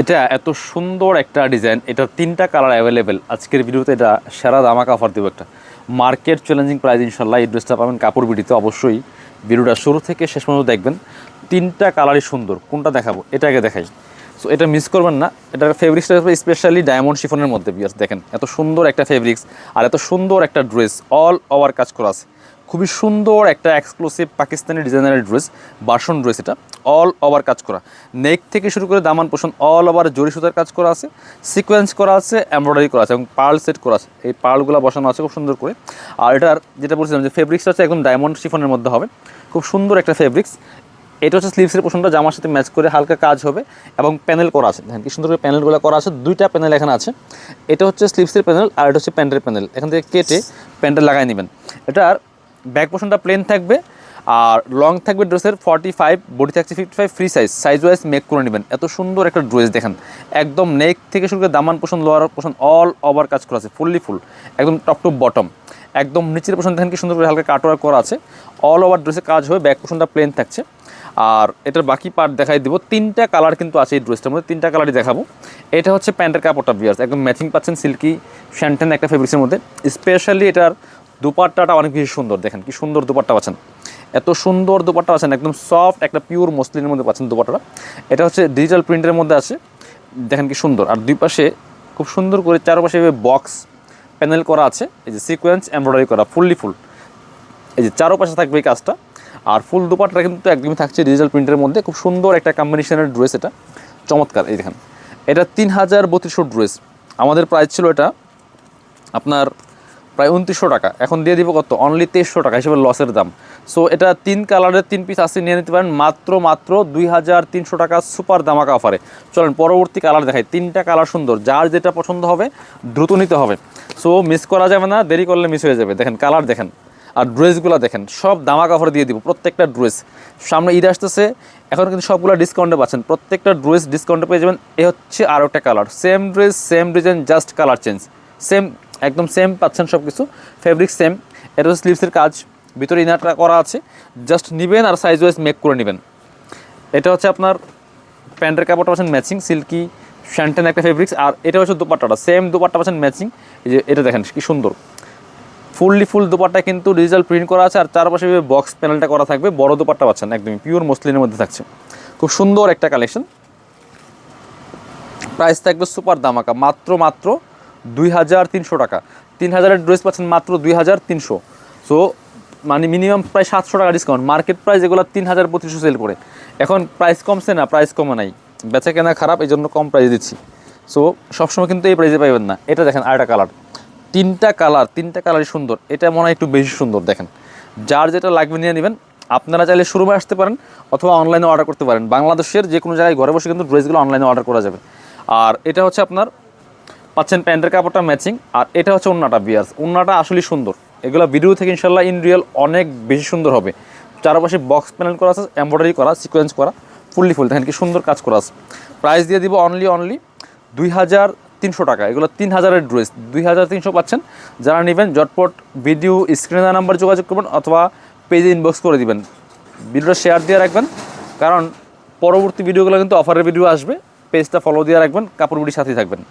এটা এত সুন্দর একটা ডিজাইন এটা তিনটা কালার অ্যাভেলেবেল আজকের ভিডিওতে এটা সেরা দামাকা অফার দেবো একটা। মার্কেট চ্যালেঞ্জিং প্রাইস ইনশাল্লাহ, এই ড্রেসটা পাবেন কাপড় বিডিতে অবশ্যই। ভিডিওটা শুরু থেকে শেষ পর্যন্ত দেখবেন। তিনটা কালারই সুন্দর, কোনটা দেখাবো? এটাকে দেখাই। সো এটা মিস করবেন না। এটা ফেব্রিক্সটা স্পেশালি ডায়মন্ড শিফনের মধ্যে বিয়ার্স দেখেন। এত সুন্দর একটা ফেব্রিক্স আর এত সুন্দর একটা ড্রেস অল ওভার কাজ করা আছে। খুবই সুন্দর একটা এক্সক্লুসিভ পাকিস্তানি ডিজাইনারের ড্রেস বাসন ড্রেস এটা অল ওভার কাজ করা। নেক থেকে শুরু করে দামান পোষণ অল ওভার জরি সুতার কাজ করা আছে সিকোয়েন্স করা আছে এমব্রয়ডারি করা আছে এবং পার্ল সেট করা আছে। এই পার্লগুলো বসানো আছে খুব সুন্দর করে। আর এটার যেটা বলছিলাম যে ফেব্রিক্সটা হচ্ছে একদম ডায়মন্ড শিফনের মধ্যে হবে। খুব সুন্দর একটা ফেব্রিক্স এটা হচ্ছে স্লিভসের পোষণটা, জামার সাথে ম্যাচ করে হালকা কাজ হবে এবং প্যানেল করা আছে। দেখেন কি সুন্দর করে প্যানেলগুলো করা আছে, দুইটা প্যানেল এখানে আছে। এটা হচ্ছে স্লিভসের প্যানেল আর এটা হচ্ছে প্যান্টের প্যানেল এখান থেকে কেটে প্যান্টেল লাগাই নেবেন। এটার ব্যাক পোষণটা প্লেন থাকবে আর লং থাকবে ড্রেসের ফর্টি ফাইভ বডি থাকছে fifty five free size size wise make করে নেবেন। এত সুন্দর একটা ড্রেস দেখেন। একদম নেক থেকে শুরু করে দামান পোষণ লোয়ার পোষণ অল ওভার কাজ করা আছে ফুললি ফুল একদম টপ টু বটম একদম নিচের পোষণ দেখেন কি সুন্দর করে হালকা কাটওয়ার করা আছে। অল ওভার ড্রেসে কাজ হবে ব্যাক পোষণটা প্লেন থাকছে। আর এটার বাকি পার্ট দেখাই দিব। তিনটা কালার কিন্তু আছে এই ড্রেসটার মধ্যে, তিনটা কালারই দেখাবো। এটা হচ্ছে প্যান্টের কাপড়টা বিয়ার্স একদম ম্যাচিং পাচ্ছেন সিল্কি শ্যান্টেন একটা ফেব্রিক্সের মধ্যে। স্পেশালি এটার দুপাট্টাটা অনেক বেশি সুন্দর, দেখেন কি সুন্দর দুপাট্টা পাচ্ছেন। এত সুন্দর দুপাট্টা পাচ্ছেন, একদম সফট একটা পিওর মসলিনের মধ্যে পাচ্ছেন দুপাট্টাটা। এটা হচ্ছে ডিজিটাল প্রিন্টের মধ্যে আছে, দেখেন কি সুন্দর। আর দুই পাশে খুব সুন্দর করে চারপাশে বক্স প্যানেল করা আছে, এই যে সিকোয়েন্স এমব্রয়ডারি করা ফুললি ফুল এই যে চারোপাশে থাকবে এই কাজটা। আর ফুল দুপাটটা কিন্তু একদমই থাকছে ডিজিটাল প্রিন্টের মধ্যে, খুব সুন্দর একটা কম্বিনেশনের ড্রেস এটা। চমৎকার, এই দেখেন। এটা তিন হাজার বত্রিশশো ড্রেস আমাদের প্রাইস ছিল এটা আপনার প্রায় উনত্রিশশো টাকা। এখন দিয়ে দিব কত? অনলি তেইশশো টাকা, হিসেবে লসের দাম। সো এটা তিন কালারের তিন পিস আসছে নিয়ে নিতে পারেন। মাত্র মাত্র দুই হাজার তিনশো টাকা সুপার দামাকা অফারে চলেন পরবর্তী কালার দেখাই। তিনটা কালার সুন্দর, যার যেটা পছন্দ হবে, দ্রুত নিতে হবে। সো মিস করা যাবে না, দেরি করলে মিস হয়ে যাবে। দেখেন কালার দেখেন। আর ড্রেসগুলো দেখেন, সব দামাকা অফারে দিয়ে দিব, প্রত্যেকটা ড্রেস। সামনে ঈদ আসতেছে, এখন কিন্তু সবগুলো ডিসকাউন্টে পাচ্ছেন। প্রত্যেকটা ড্রেস ডিসকাউন্টে পেয়ে যাবেন, এ হচ্ছে আরও একটা colour same dress same design just colour change same একদম সেম পাচ্ছেন সব কিছু ফেব্রিক সেম এটা হচ্ছে স্লিভসের কাজ। ভিতরে ইনারটা করা আছে। জাস্ট নেবেন আর সাইজ ওয়াইজ মেক করে নেবেন। এটা হচ্ছে আপনার প্যান্টের কাপড়টা পাচ্ছেন ম্যাচিং সিল্কি শ্যান্টেন একটা ফেব্রিক্স আর এটা হচ্ছে দুপাট্টাটা। সেম দুপাট্টা পাচ্ছেন ম্যাচিং এই যে এটা দেখেন কি সুন্দর। ফুললি ফুল দুপাট্টা কিন্তু ডিজিটাল প্রিন্ট করা আছে। আর চারপাশে বক্স প্যানেলটা করা থাকবে, বড় দুপাট্টা পাচ্ছেন একদমই। পিওর মসলিনের মধ্যে থাকছে। খুব সুন্দর একটা কালেকশন প্রাইস থাকবে সুপার দামাকা। মাত্র মাত্র দুই হাজার তিনশো টাকা। তিন হাজারের ড্রেস পাচ্ছেন মাত্র দুই হাজার তিনশো। সো মানে মিনিমাম প্রায় সাতশো টাকা ডিসকাউন্ট মার্কেট প্রাইস এগুলো তিন হাজার পঁচিশশো সেল করে। এখন প্রাইস কমছে না প্রাইস কমে নাই। বেচা কেনা খারাপ এই জন্য কম প্রাইস দিচ্ছি। সো সবসময় কিন্তু এই প্রাইসে পাইবেন না। এটা দেখেন আরেকটা কালার তিনটা কালার তিনটা কালারই সুন্দর। এটা মনে হয় একটু বেশি সুন্দর, দেখেন। যার যেটা লাগবে নিয়ে নেবেন। আপনারা চাইলে শোরুমে আসতে পারেন অথবা অনলাইনে অর্ডার করতে পারেন। বাংলাদেশের যে কোনো জায়গায় ঘরে বসে কিন্তু ড্রেসগুলো অনলাইনে অর্ডার করা যাবে। আর এটা হচ্ছে আপনার পাচ্ছেন প্যান্টের কাপড়টা ম্যাচিং আর এটা হচ্ছে উন্নাটা বিয়ার্স। উন্নাটা আসলেই সুন্দর। এগুলো ভিডিও থেকে ইনশাল্লাহ ইন রিয়েল অনেক বেশি সুন্দর হবে। চারপাশে বক্স প্যানেল করা আছে এমব্রয়ডারি করা সিকোয়েন্স করা, ফুললি ফুল। দেখেন কি সুন্দর কাজ করা আছে। প্রাইস দিয়ে দিব অনলি অনলি দুই হাজার তিনশো টাকা। এগুলো তিন হাজারের ড্রেস দুই হাজার তিনশো পাচ্ছেন। যারা নেবেন জটপট ভিডিও স্ক্রিনে নাম্বার যোগাযোগ করবেন, অথবা পেজে ইনবক্স করে দিবেন। ভিডিওটা শেয়ার দিয়ে রাখবেন। কারণ পরবর্তী ভিডিওগুলো কিন্তু অফারের ভিডিও আসবে। পেজটা ফলো দিয়ে রাখবেন। কাপড় বিড়ির সাথেই থাকবেন।